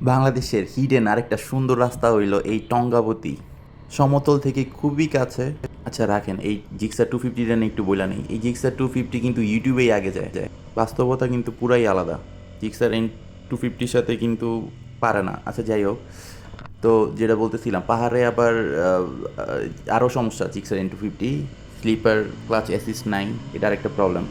বাংলাদেশের হিডেন আরেকটা সুন্দর রাস্তা হইল এই টঙ্গাবতী। সমতল থেকে খুবই কাছে। আচ্ছা রাখেন, এই জিক্সার টু ফিফটিটা নিয়ে একটু বইলা নেই। এই জিক্সার টু ফিফটি কিন্তু ইউটিউবেই আগে যায়। যায় বাস্তবতা কিন্তু পুরাই আলাদা। জিক্সার এন টু ফিফটির সাথে কিন্তু পারে না। আচ্ছা যাই হোক। তো যেটা বলতেছিলাম, পাহাড়ে আবার আরও সমস্যা Gixxer N two fifty slipper, clutch assist nine, এটা আরেকটা প্রবলেম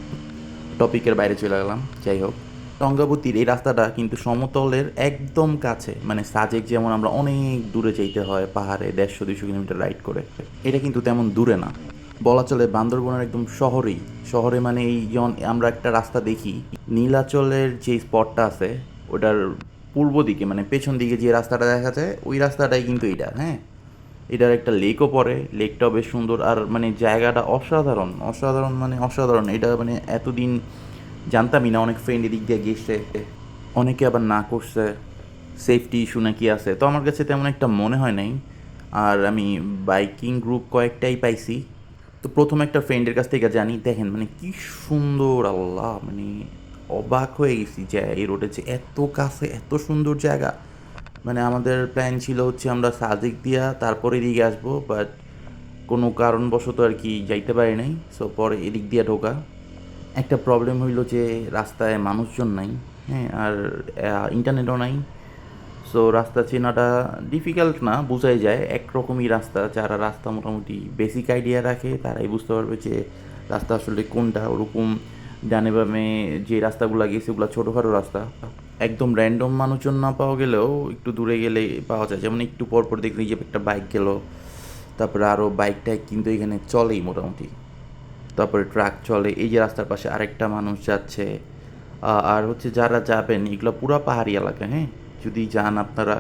টপিকের বাইরে চলে গেলাম, যাই হোক। টঙ্গাবতীর এই রাস্তাটা কিন্তু সমতলের একদম কাছে মানে সাজেক যেমন আমরা অনেক দূরে যেতে হয় পাহাড়ে দেড়শো দুশো কিলোমিটার রাইড করে, এটা কিন্তু তেমন দূরে না। বলা চলে বান্দরবনের একদম শহরেই, শহরে মানে এই যেমন আমরা একটা রাস্তা দেখি, নীলাচলের যে স্পটটা আছে, ওটার পূর্ব দিকে মানে পেছন দিকে যে রাস্তাটা দেখা যায়, ওই রাস্তাটাই কিন্তু এটা হ্যাঁ? এটার একটা লেকও পড়ে লেকটাও বেশ সুন্দর, আর মানে জায়গাটা অসাধারণ অসাধারণ মানে অসাধারণ, এটা মানে এতদিন জানতামই না, অনেক ফ্রেন্ড এদিক দিয়ে গেছে, অনেকে আবার না করছে সেফটি ইস্যু নাকি আছে। তো আমার কাছে তেমন একটা মনে হয় নাই। আর আমি বাইকিং গ্রুপ কয়েকটাই পাইছি। তো প্রথম একটা ফ্রেন্ডের কাছ থেকে জানি, দেখেন মানে কি সুন্দর, আল্লাহ মানে অবাক হয়ে গেছি যে এই রোডে যে এত কাছে, এত সুন্দর জায়গা। মানে আমাদের প্ল্যান ছিল হচ্ছে আমরা সাদিক দিয়া তারপরে এদিকে আসব বাট কোনো কারণবশত আর কি যাইতে পারি নাই। সো পরে এদিক দিয়ে ঢোকা। একটা প্রবলেম হইল যে রাস্তায় মানুষজন নাই হ্যাঁ আর ইন্টারনেটও নাই। সো রাস্তা চেনাটা ডিফিকাল্ট না, বোঝাই যায়। একরকমই রাস্তা, যারা রাস্তা মোটামুটি বেসিক আইডিয়া রাখে, তারাই বুঝতে পারবে যে রাস্তা আসলে কোনটা, ওরকম ডানে বামে যে রাস্তাগুলো গেছে, ওগুলো ছোটোখাটো রাস্তা। একদম র্যান্ডম মানুষজন না পাওয়া গেলেও একটু দূরে গেলে পাওয়া যায়। যেমন একটু পর পর দেখলি যে একটা বাইক গেল, তারপরে আরও বাইক টাইক কিন্তু এখানে চলেই মোটামুটি। তারপরে ট্রাক চলে, এই যে রাস্তার পাশে আরেকটা মানুষ যাচ্ছে। আর হচ্ছে যারা যাবেন, এগুলো পুরো পাহাড়ি এলাকা হ্যাঁ? যদি যান আপনারা,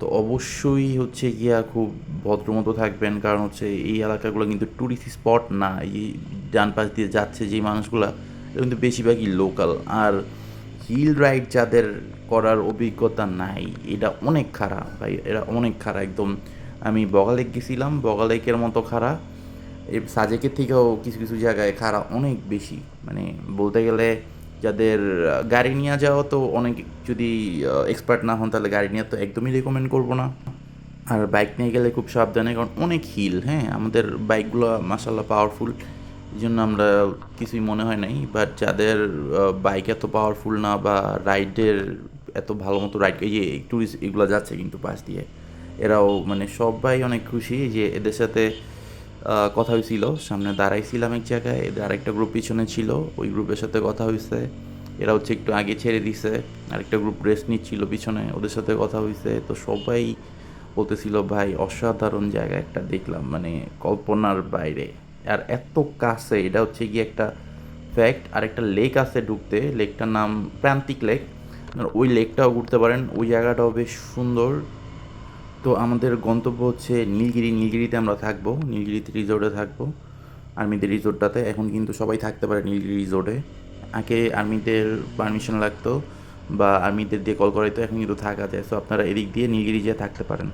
তো অবশ্যই হচ্ছে গিয়া খুব ভদ্রমতো থাকবেন, কারণ হচ্ছে এই এলাকাগুলো কিন্তু ট্যুরিস্ট স্পট না। এই ডান পাশ দিয়ে যাচ্ছে যে মানুষগুলা কিন্তু বেশিরভাগই লোকাল আর হিল রাইড যাদের করার অভিজ্ঞতা নাই, এটা অনেক খারাপ। ভাই এটা অনেক খারাপ, একদম। আমি বগালেক গেছিলাম, বগালেকের মতো খারাপ। সাজেকের থেকেও কিছু কিছু জায়গায় খারাপ অনেক বেশি। মানে বলতে গেলে যাদের গাড়ি নিয়ে যাওয়া তো অনেক, যদি এক্সপার্ট না হন তাহলে গাড়ি নিয়ে তো একদমই রেকমেন্ড করব না। আর বাইক নিয়ে গেলে খুব সাবধানে, কারণ অনেক হিল হ্যাঁ? আমাদের বাইকগুলো মাসাল্লাহ পাওয়ারফুল এই জন্য আমরা কিছুই মনে হয় নাই। বাট যাদের বাইক এত পাওয়ারফুল না বা রাইডের এত ভালো মতো রাইড এই যে ট্যুরিস্ট এগুলো যাচ্ছে কিন্তু পাশ দিয়ে, এরাও মানে সবাই অনেক খুশি যে এদের সাথে কথা হয়েছিল সামনে দাঁড়াইছিলাম এক জায়গায়, এদের আরেকটা গ্রুপ পিছনে ছিল। ওই গ্রুপের সাথে কথা হয়েছে এরা হচ্ছে একটু আগে ছেড়ে দিছে। আরেকটা গ্রুপ রেস্ট নিচ্ছিল পিছনে, ওদের সাথে কথা হয়েছে তো সবাই বলতেছিল, ভাই, অসাধারণ জায়গা একটা দেখলাম মানে কল্পনার বাইরে। আর এত কাছে, এটা হচ্ছে গিয়ে একটা ফ্যাক্ট আর একটা লেক আছে ঢুকতে লেকটার নাম প্রান্তিক লেক ওই লেকটাও ঘুরতে পারেন। ওই জায়গাটাও বেশ সুন্দর। তো আমাদের গন্তব্য হচ্ছে নীলগিরি। নীলগিরিতে আমরা থাকব, নীলগিরিতে রিসোর্টে থাকব। আর্মিদের রিসোর্টটাতে এখন কিন্তু সবাই থাকতে পারে নীলগিরি রিসোর্টে আগে আর্মিদের পারমিশন লাগতো বা আর্মিদের দিয়ে কল করাইতো, এখন কিন্তু থাকা যায়। সো আপনারা এদিক দিয়ে নীলগিরি যেয়ে থাকতে পারেন।